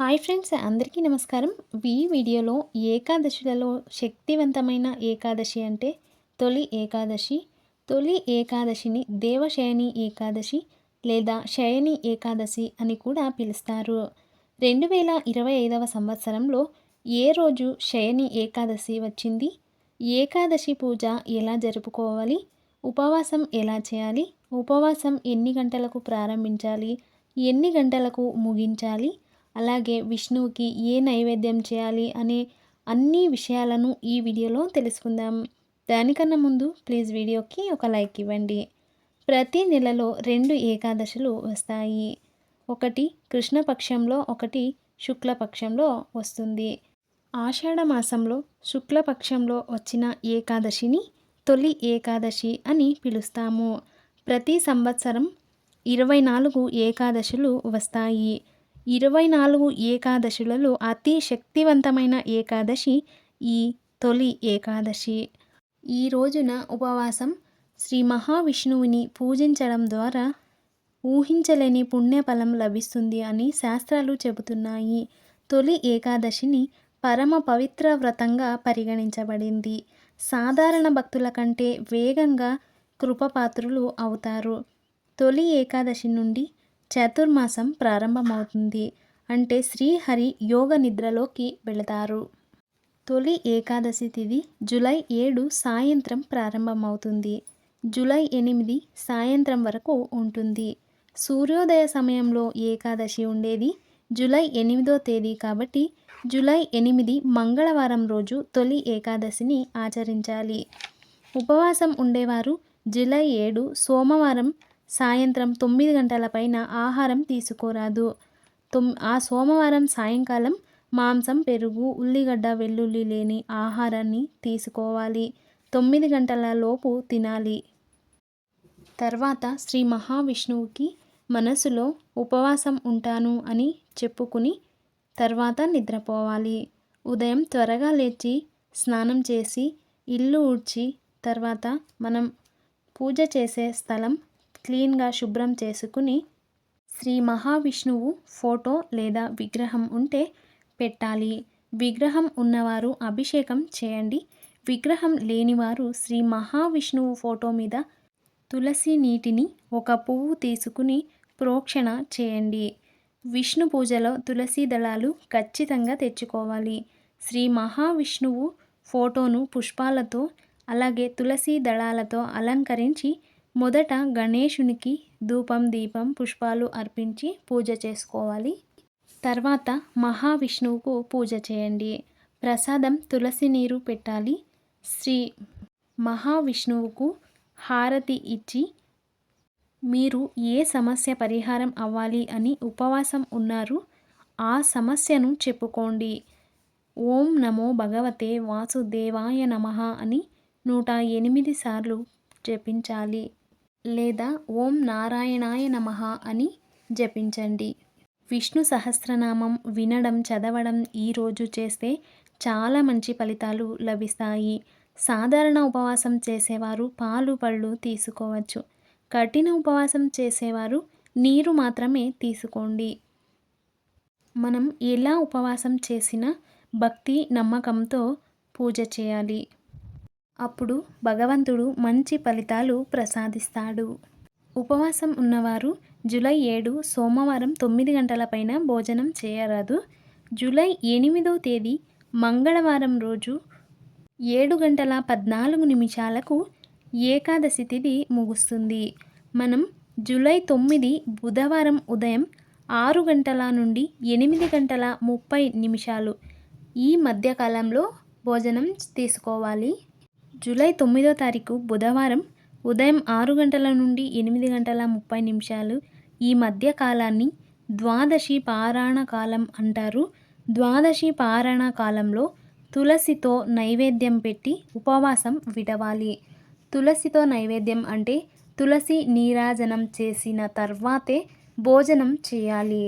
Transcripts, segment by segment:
Hi friends అందరికీ నమస్కారం. ఈ వీడియోలో ఏకాదశిలలో శక్తివంతమైన ఏకాదశి అంటే తొలి ఏకాదశి. తొలి ఏకాదశిని దేవశయని ఏకాదశి లేదా శయని ఏకాదశి అని కూడా పిలుస్తారు. రెండు వేల ఇరవై ఐదవ సంవత్సరంలో ఏ రోజు శయని ఏకాదశి వచ్చింది? ఏకాదశి పూజ ఎలా జరుపుకోవాలి? ఉపవాసం ఎలా చేయాలి? ఉపవాసం ఎన్ని గంటలకు ప్రారంభించాలి? ఎన్ని గంటలకు ముగించాలి? అలాగే విష్ణువుకి ఏ నైవేద్యం చేయాలి అనే అన్ని విషయాలను ఈ వీడియోలో తెలుసుకుందాం. దానికన్నా ముందు ప్లీజ్ వీడియోకి ఒక లైక్ ఇవ్వండి. ప్రతి నెలలో రెండు ఏకాదశులు వస్తాయి. ఒకటి కృష్ణపక్షంలో ఒకటి శుక్లపక్షంలో వస్తుంది. ఆషాఢ మాసంలో శుక్లపక్షంలో వచ్చిన ఏకాదశిని తొలి ఏకాదశి అని పిలుస్తాము. ప్రతి సంవత్సరం ఇరవై నాలుగు ఏకాదశులు వస్తాయి. ఇరవై నాలుగు ఏకాదశులలో అతి శక్తివంతమైన ఏకాదశి ఈ తొలి ఏకాదశి. ఈ రోజున ఉపవాసం శ్రీ మహావిష్ణువుని పూజించడం ద్వారా ఊహించలేని పుణ్యఫలం లభిస్తుంది అని శాస్త్రాలు చెబుతున్నాయి. తొలి ఏకాదశిని పరమ పవిత్ర వ్రతంగా పరిగణించబడింది. సాధారణ భక్తుల కంటే వేగంగా కృపపాత్రులు అవుతారు. తొలి ఏకాదశి నుండి చతుర్మాసం ప్రారంభమవుతుంది అంటే శ్రీహరి యోగ నిద్రలోకి వెళతారు. తొలి ఏకాదశి తిథి జూలై ఏడు సాయంత్రం ప్రారంభమవుతుంది. జూలై ఎనిమిది సాయంత్రం వరకు ఉంటుంది. సూర్యోదయ సమయంలో ఏకాదశి ఉండేది జూలై ఎనిమిదో తేదీ కాబట్టి జూలై ఎనిమిది మంగళవారం రోజు తొలి ఏకాదశిని ఆచరించాలి. ఉపవాసం ఉండేవారు జూలై ఏడు సోమవారం సాయంత్రం తొమ్మిది గంటల పైన ఆహారం తీసుకోరాదు. తొమ్ ఆ సోమవారం సాయంకాలం మాంసం పెరుగు ఉల్లిగడ్డ వెల్లుల్లి లేని ఆహారాన్ని తీసుకోవాలి. తొమ్మిది గంటల లోపు తినాలి. తర్వాత శ్రీ మహావిష్ణువుకి మనసులో ఉపవాసం ఉంటాను అని చెప్పుకుని తర్వాత నిద్రపోవాలి. ఉదయం త్వరగా లేచి స్నానం చేసి ఇల్లు ఊడ్చి తర్వాత మనం పూజ చేసే స్థలం క్లీన్గా శుభ్రం చేసుకుని శ్రీ మహావిష్ణువు ఫోటో లేదా విగ్రహం ఉంటే పెట్టాలి. విగ్రహం ఉన్నవారు అభిషేకం చేయండి. విగ్రహం లేనివారు శ్రీ మహావిష్ణువు ఫోటో మీద తులసి నీటిని ఒక పువ్వు తీసుకుని ప్రోక్షణ చేయండి. విష్ణు పూజలో తులసి దళాలు ఖచ్చితంగా తెచ్చుకోవాలి. శ్రీ మహావిష్ణువు ఫోటోను పుష్పాలతో అలాగే తులసి దళాలతో అలంకరించి మొదట గణేషునికి ధూపం దీపం పుష్పాలు అర్పించి పూజ చేసుకోవాలి. తర్వాత మహావిష్ణువుకు పూజ చేయండి. ప్రసాదం తులసి నీరు పెట్టాలి. శ్రీ మహావిష్ణువుకు హారతి ఇచ్చి మీరు ఏ సమస్య పరిహారం అవ్వాలి అని ఉపవాసం ఉన్నారు ఆ సమస్యను చెప్పుకోండి. ఓం నమో భగవతే వాసుదేవాయ నమ అని నూట ఎనిమిది సార్లు జపించాలి. లేదా ఓం నారాయణాయ నమ అని జపించండి. విష్ణు సహస్రనామం వినడం చదవడం ఈరోజు చేస్తే చాలా మంచి ఫలితాలు లభిస్తాయి. సాధారణ ఉపవాసం చేసేవారు పాలు పళ్ళు తీసుకోవచ్చు. కఠిన ఉపవాసం చేసేవారు నీరు మాత్రమే తీసుకోండి. మనం ఎలా ఉపవాసం చేసినా భక్తి నమ్మకంతో పూజ చేయాలి. అప్పుడు భగవంతుడు మంచి ఫలితాలు ప్రసాదిస్తాడు. ఉపవాసం ఉన్నవారు జూలై ఏడు సోమవారం తొమ్మిది గంటల పైన భోజనం చేయరాదు. జూలై ఎనిమిదో తేదీ మంగళవారం రోజు ఏడు గంటల పద్నాలుగు నిమిషాలకు ఏకాదశి తిథి ముగుస్తుంది. మనం జూలై తొమ్మిది బుధవారం ఉదయం ఆరు గంటల నుండి ఎనిమిది గంటల ముప్పై నిమిషాలు ఈ మధ్యకాలంలో భోజనం తీసుకోవాలి. జూలై తొమ్మిదో తారీఖు బుధవారం ఉదయం ఆరు గంటల నుండి ఎనిమిది గంటల ముప్పై నిమిషాలు ఈ మధ్య కాలాన్ని ద్వాదశి పారాయణ కాలం అంటారు. ద్వాదశి పారాయణ కాలంలో తులసితో నైవేద్యం పెట్టి ఉపవాసం విడవాలి. తులసితో నైవేద్యం అంటే తులసి నీరాజనం చేసిన తర్వాతే భోజనం చేయాలి.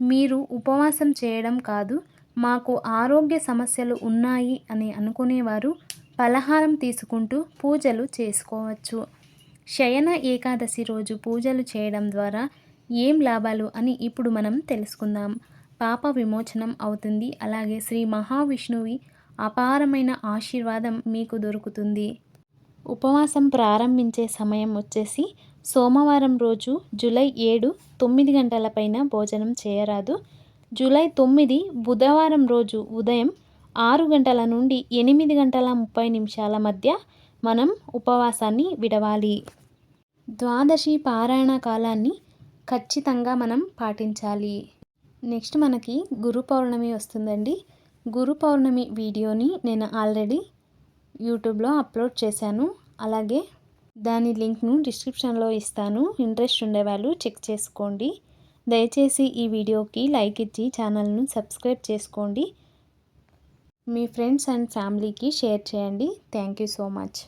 మీరు ఉపవాసం చేయడం కాదు మాకు ఆరోగ్య సమస్యలు ఉన్నాయి అని అనుకునేవారు పలహారం తీసుకుంటూ పూజలు చేసుకోవచ్చు. శయన ఏకాదశి రోజు పూజలు చేయడం ద్వారా ఏం లాభాలు అని ఇప్పుడు మనం తెలుసుకుందాం. పాప విమోచనం అవుతుంది. అలాగే శ్రీ మహావిష్ణువి అపారమైన ఆశీర్వాదం మీకు దొరుకుతుంది. ఉపవాసం ప్రారంభించే సమయం వచ్చేసి సోమవారం రోజు జూలై ఏడు తొమ్మిది గంటల పైన భోజనం చేయరాదు. జూలై తొమ్మిది బుధవారం రోజు ఉదయం ఆరు గంటల నుండి ఎనిమిది గంటల ముప్పై నిమిషాల మధ్య మనం ఉపవాసాన్ని విడవాలి. ద్వాదశి పారాయణ కాలాన్ని ఖచ్చితంగా మనం పాటించాలి. నెక్స్ట్ మనకి గురు పౌర్ణమి వస్తుందండి. గురు పౌర్ణమి వీడియోని నేను ఆల్రెడీ యూట్యూబ్లో అప్లోడ్ చేశాను. అలాగే దాని లింక్ను డిస్క్రిప్షన్లో ఇస్తాను. ఇంట్రెస్ట్ ఉండేవాళ్ళు చెక్ చేసుకోండి. దయచేసి ఈ వీడియోకి లైక్ ఇచ్చి ఛానల్ను సబ్స్క్రైబ్ చేసుకోండి. మీ ఫ్రెండ్స్ అండ్ ఫ్యామిలీకి షేర్ చేయండి. Thank you so much.